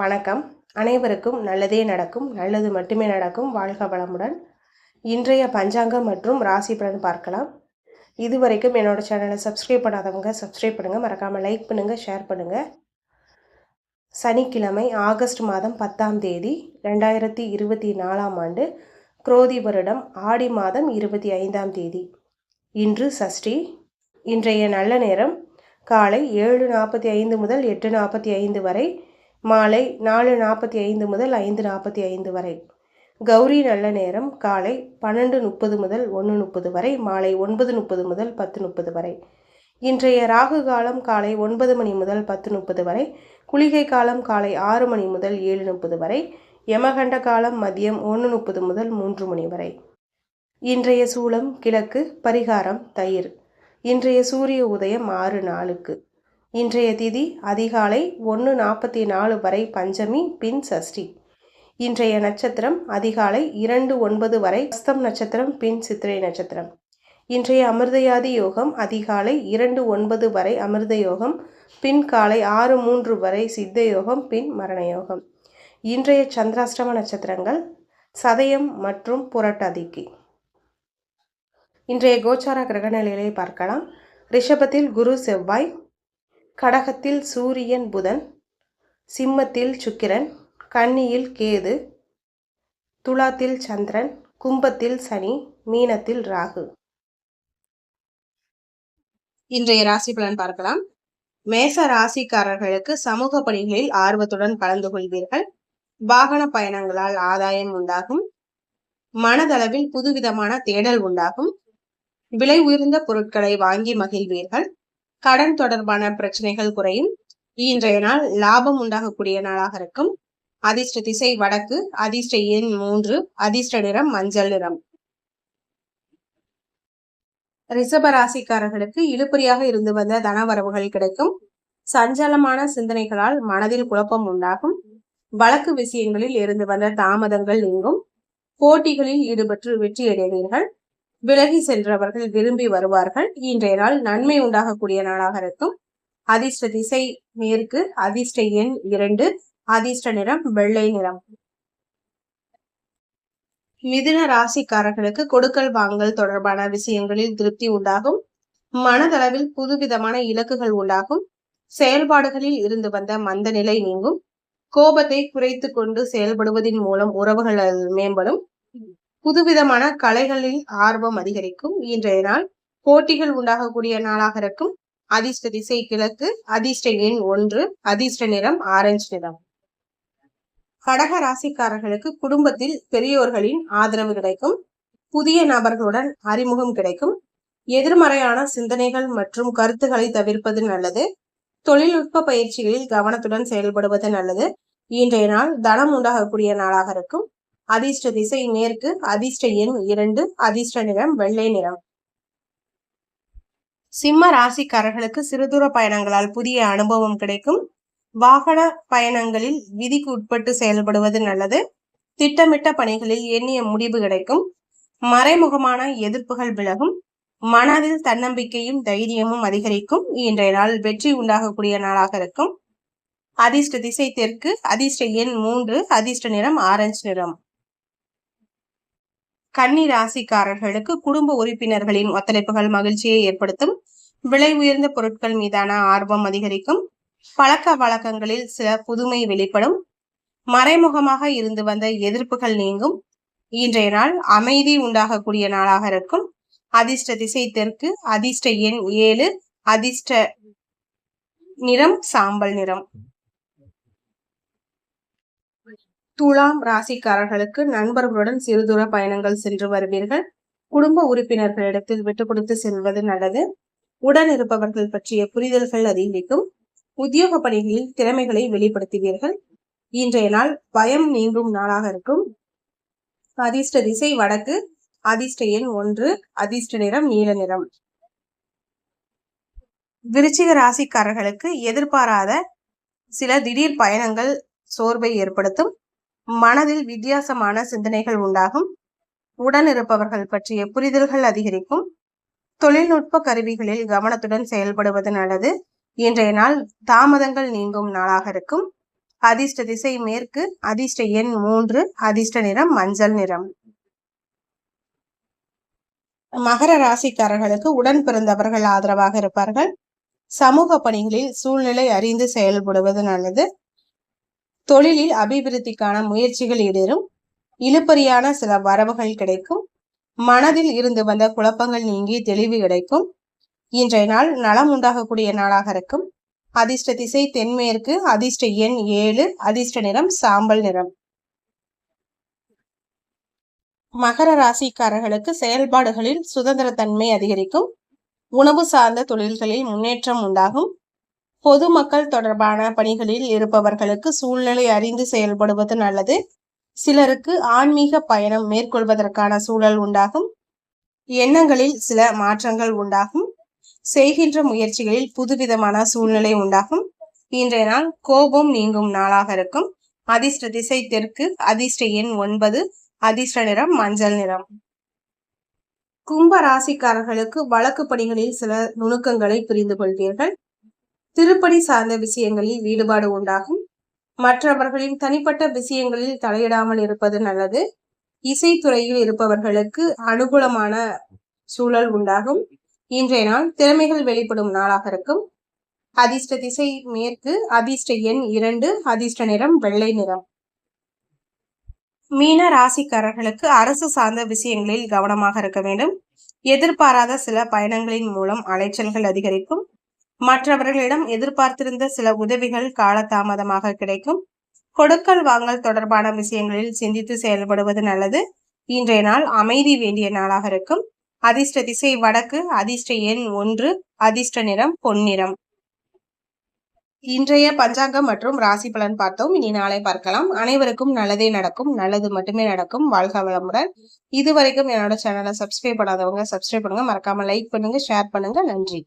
வணக்கம். அனைவருக்கும் நல்லதே நடக்கும் நல்லது மட்டுமே நடக்கும் வாழ்க வளமுடன். இன்றைய பஞ்சாங்கம் மற்றும் ராசி பலன் பார்க்கலாம். இதுவரைக்கும் என்னோட சேனலை சப்ஸ்கிரைப் பண்ணாதவங்க சப்ஸ்கிரைப் பண்ணுங்கள் மறக்காமல் லைக் பண்ணுங்கள் ஷேர் பண்ணுங்கள் சனிக்கிழமை ஆகஸ்ட் மாதம் பத்தாம் தேதி ரெண்டாயிரத்தி இருபத்தி நாலாம் ஆண்டு குரோதி வருடம் ஆடி மாதம் இருபத்தி ஐந்தாம் தேதி. இன்று சஷ்டி. இன்றைய நல்ல நேரம் காலை ஏழு நாற்பத்தி ஐந்து முதல் எட்டு நாற்பத்தி ஐந்து வரை மாலை நாலு நாற்பத்தி ஐந்து முதல் ஐந்து நாற்பத்தி ஐந்து வரை. கௌரி நல்ல நேரம் காலை பன்னெண்டு முப்பது முதல் ஒன்று முப்பது வரை மாலை ஒன்பது முப்பது முதல் பத்து முப்பது வரை. இன்றைய ராகு காலம் காலை ஒன்பது மணி முதல் பத்து முப்பது வரை குளிகை காலம் காலை ஆறு மணி முதல் ஏழு முப்பது வரை யமகண்ட காலம் மதியம் ஒன்று முப்பது முதல் மூன்று மணி வரை. இன்றைய சூளம் கிழக்கு பரிகாரம் தயிர். இன்றைய சூரிய உதயம் ஆறு நாளுக்கு. இன்றைய திதி அதிகாலை ஒன்று நாற்பத்தி நாலு வரை பஞ்சமி பின் சஷ்டி. இன்றைய நட்சத்திரம் அதிகாலை இரண்டு ஒன்பது வரை அஸ்தம் நட்சத்திரம் பின் சித்திரை நட்சத்திரம். இன்றைய அமிர்தயாதி யோகம் அதிகாலை இரண்டு ஒன்பது வரை அமிர்த யோகம் பின் காலை ஆறு மூன்று வரை சித்த யோகம் பின் மரண யோகம். இன்றைய சந்திராஷ்டம நட்சத்திரங்கள் சதயம் மற்றும் புரட்டாதிக்கு. இன்றைய கோச்சார கிரக கிரகநிலைகளை பார்க்கலாம். ரிஷபத்தில் குரு செவ்வாய் கடகத்தில் சூரியன் புதன் சிம்மத்தில் சுக்கிரன் கன்னியில் கேது துலாத்தில் சந்திரன் கும்பத்தில் சனி மீனத்தில் ராகு. இன்றைய ராசி பலன் பார்க்கலாம். மேச ராசிக்காரர்களுக்கு சமூக பணிகளில் ஆர்வத்துடன் கலந்து கொள்வீர்கள். வாகன பயணங்களால் ஆதாயம் உண்டாகும். மனதளவில் புதுவிதமான தேடல் உண்டாகும். விலை உயர்ந்த பொருட்களை வாங்கி மகிழ்வீர்கள். கடன் தொடர்பான பிரச்சனைகள் குறையும். இன்றைய நாள் லாபம் உண்டாகக்கூடிய நாளாக இருக்கும். அதிர்ஷ்ட திசை வடக்கு அதிர்ஷ்ட எண் மூன்று அதிர்ஷ்ட நிறம் மஞ்சள் நிறம். ரிஷப ராசிக்காரர்களுக்கு இழுபறியாக இருந்து வந்த தனவரவுகள் கிடைக்கும். சஞ்சலமான சிந்தனைகளால் மனதில் குழப்பம் உண்டாகும். வழக்கு விஷயங்களில் இருந்து வந்த தாமதங்கள் நீங்கும். போட்டிகளில் ஈடுபட்டு வெற்றி அடைவீர்கள் விலகி சென்றவர்கள் விரும்பி வருவார்கள். இன்றைய நாள் நன்மை உண்டாகக்கூடிய நாளாக இருக்கும். அதிர்ஷ்ட திசை மேற்கு அதிர்ஷ்ட எண் இரண்டு அதிர்ஷ்ட நிறம் வெள்ளை நிறம். மிதுன ராசிக்காரர்களுக்கு கொடுக்கல் வாங்கல் தொடர்பான விஷயங்களில் திருப்தி உண்டாகும். மனதளவில் புதுவிதமான இலக்குகள் உண்டாகும். செயல்பாடுகளில் இருந்து வந்த மந்த நிலை நீங்கும். கோபத்தை குறைத்து கொண்டு செயல்படுவதன் மூலம் உறவுகள் மேம்படும். புதுவிதமான கலைகளில் ஆர்வம் அதிகரிக்கும். இன்றைய நாள் போட்டிகள் உண்டாகக்கூடிய நாளாக இருக்கும். அதிர்ஷ்ட திசை கிழக்கு அதிர்ஷ்ட எண் ஒன்று அதிர்ஷ்ட நிறம் ஆரஞ்சு நிறம். கடக ராசிக்காரர்களுக்கு குடும்பத்தில் பெரியோர்களின் ஆதரவு கிடைக்கும். புதிய நபர்களுடன் அறிமுகம் கிடைக்கும். எதிர்மறையான சிந்தனைகள் மற்றும் கருத்துக்களை தவிர்ப்பது நல்லது. தொழில்நுட்ப பயிற்சிகளில் கவனத்துடன் செயல்படுவது நல்லது. இன்றைய நாள் தனம் உண்டாகக்கூடிய நாளாக இருக்கும். அதிர்ஷ்ட திசை மேற்கு அதிர்ஷ்ட எண் இரண்டு அதிர்ஷ்ட நிறம் வெள்ளை நிறம். சிம்ம ராசிக்காரர்களுக்கு சிறுதூர பயணங்களால் புதிய அனுபவம் கிடைக்கும். வாகன பயணங்களில் விதிக்கு உட்பட்டு செயல்படுவது நல்லது. திட்டமிட்ட பணிகளில் எண்ணிய முடிவு கிடைக்கும். மறைமுகமான எதிர்ப்புகள் விலகும். மனதில் தன்னம்பிக்கையும் தைரியமும் அதிகரிக்கும். இன்றைய நாள் வெற்றி உண்டாகக்கூடிய நாளாக இருக்கும். அதிர்ஷ்ட திசை தெற்கு அதிர்ஷ்ட எண் மூன்று அதிர்ஷ்ட நிறம் ஆரஞ்சு நிறம். கன்னி ராசிக்காரர்களுக்கு குடும்ப உறுப்பினர்களின் ஒத்துழைப்புகள் மகிழ்ச்சியை ஏற்படுத்தும். விலை உயர்ந்த பொருட்கள் மீதான ஆர்வம் அதிகரிக்கும். பழக்க வழக்கங்களில் சில புதுமை வெளிப்படும். மறைமுகமாக இருந்து வந்த எதிர்ப்புகள் நீங்கும். இன்றைய நாள் அமைதி உண்டாகக்கூடிய நாளாக இருக்கும். அதிர்ஷ்ட திசை தெற்கு அதிர்ஷ்ட எண் ஏழு அதிர்ஷ்ட நிறம் சாம்பல் நிறம். துலாம் ராசிக்காரர்களுக்கு நண்பர்களுடன் சிறுதூர பயணங்கள் சென்று வருவீர்கள். குடும்ப உறுப்பினர்களிடத்தில் விட்டு கொடுத்து செல்வது நல்லது. உடன் இருப்பவர்கள் பற்றிய புரிதல்கள் அதிகரிக்கும். உத்தியோக பணிகளில் திறமைகளை வெளிப்படுத்துவீர்கள். இன்றைய நாள் பயம் நீங்கும் நாளாக இருக்கும். அதிர்ஷ்ட திசை வடக்கு அதிர்ஷ்ட எண் ஒன்று அதிர்ஷ்ட நிறம் நீல நிறம். விருச்சிக ராசிக்காரர்களுக்கு எதிர்பாராத சில திடீர் பயணங்கள் சோர்வை ஏற்படுத்தும். மனதில் வித்தியாசமான சிந்தனைகள் உண்டாகும். உடன் இருப்பவர்கள் பற்றிய புரிதல்கள் அதிகரிக்கும். தொழில்நுட்ப கருவிகளில் கவனத்துடன் செயல்படுவது நல்லது. இன்றைய நாள் தாமதங்கள் நீங்கும் நாளாக இருக்கும். அதிர்ஷ்ட திசை மேற்கு அதிர்ஷ்ட எண் மூன்று அதிர்ஷ்ட நிறம் மஞ்சள் நிறம். மகர ராசிக்காரர்களுக்கு உடன் பிறந்தவர்கள் ஆதரவாக இருப்பார்கள். சமூக பணிகளில் சூழ்நிலை அறிந்து செயல்படுவது நல்லது. தொழிலில் அபிவிருத்திக்கான முயற்சிகள் ஈடேறும் இழுப்பறியான சில வரவுகள் கிடைக்கும். மனதில் இருந்து வந்த குழப்பங்கள் நீங்கி தெளிவு கிடைக்கும். இன்றைய நாள் நலம் உண்டாகக்கூடிய நாளாக இருக்கும். அதிர்ஷ்ட திசை தென்மேற்கு அதிர்ஷ்ட எண் ஏழு அதிர்ஷ்ட நிறம் சாம்பல் நிறம். மகர ராசிக்காரர்களுக்கு செயல்பாடுகளில் சுதந்திரத்தன்மை அதிகரிக்கும். உணவு சார்ந்த தொழில்களில் முன்னேற்றம் உண்டாகும். பொதுமக்கள் தொடர்பான பணிகளில் இருப்பவர்களுக்கு சூழ்நிலை அறிந்து செயல்படுவது நல்லது. சிலருக்கு ஆன்மீக பயணம் மேற்கொள்வதற்கான சூழல் உண்டாகும். எண்ணங்களில் சில மாற்றங்கள் உண்டாகும். செய்கின்ற முயற்சிகளில் புதுவிதமான சூழ்நிலை உண்டாகும். இன்றைய நாள் கோபம் நீங்கும் நாளாக இருக்கும். அதிர்ஷ்ட திசை தெற்கு அதிர்ஷ்ட எண் ஒன்பது அதிர்ஷ்ட நிறம் மஞ்சள் நிறம். கும்ப ராசிக்காரர்களுக்கு வழக்கு பணிகளில் சில நுணுக்கங்களை புரிந்து கொள்வீர்கள் திருப்பணி சார்ந்த விஷயங்களில் ஈடுபாடு உண்டாகும். மற்றவர்களின் தனிப்பட்ட விஷயங்களில் தலையிடாமல் இருப்பது நல்லது. இசைத்துறையில் இருப்பவர்களுக்கு அனுகூலமான சூழல் உண்டாகும். இன்றைய நாள் திறமைகள் வெளிப்படும் நாளாக இருக்கும். அதிர்ஷ்ட திசை மேற்கு அதிர்ஷ்ட எண் இரண்டு அதிர்ஷ்ட நிறம் வெள்ளை நிறம். மீன ராசிக்காரர்களுக்கு அரசு சார்ந்த விஷயங்களில் கவனமாக இருக்க வேண்டும். எதிர்பாராத சில பயணங்களின் மூலம் அலைச்சல்கள் அதிகரிக்கும். மற்றவர்களிடம் எதிர்பார்த்திருந்த சில உதவிகள் காலதாமதமாக கிடைக்கும். கொடுக்கல் வாங்கல் தொடர்பான விஷயங்களில் சிந்தித்து செயல்படுவது நல்லது. இன்றைய நாள் அமைதி வேண்டிய நாளாக இருக்கும். அதிர்ஷ்ட திசை வடக்கு அதிர்ஷ்ட எண் ஒன்று அதிர்ஷ்ட நிறம் பொன்னிறம். இன்றைய பஞ்சாங்கம் மற்றும் ராசி பலன் பார்த்தோம். இனி நாளை பார்க்கலாம். அனைவருக்கும் நல்லதே நடக்கும். நல்லது மட்டுமே நடக்கும். வாழ்க வளமுடன். இது வரைக்கும் என்னோட சேனலை சப்ஸ்கிரைப் பண்ணாதவங்க சப்ஸ்கிரைப் பண்ணுங்க. மறக்காம லைக் பண்ணுங்க ஷேர் பண்ணுங்க. நன்றி.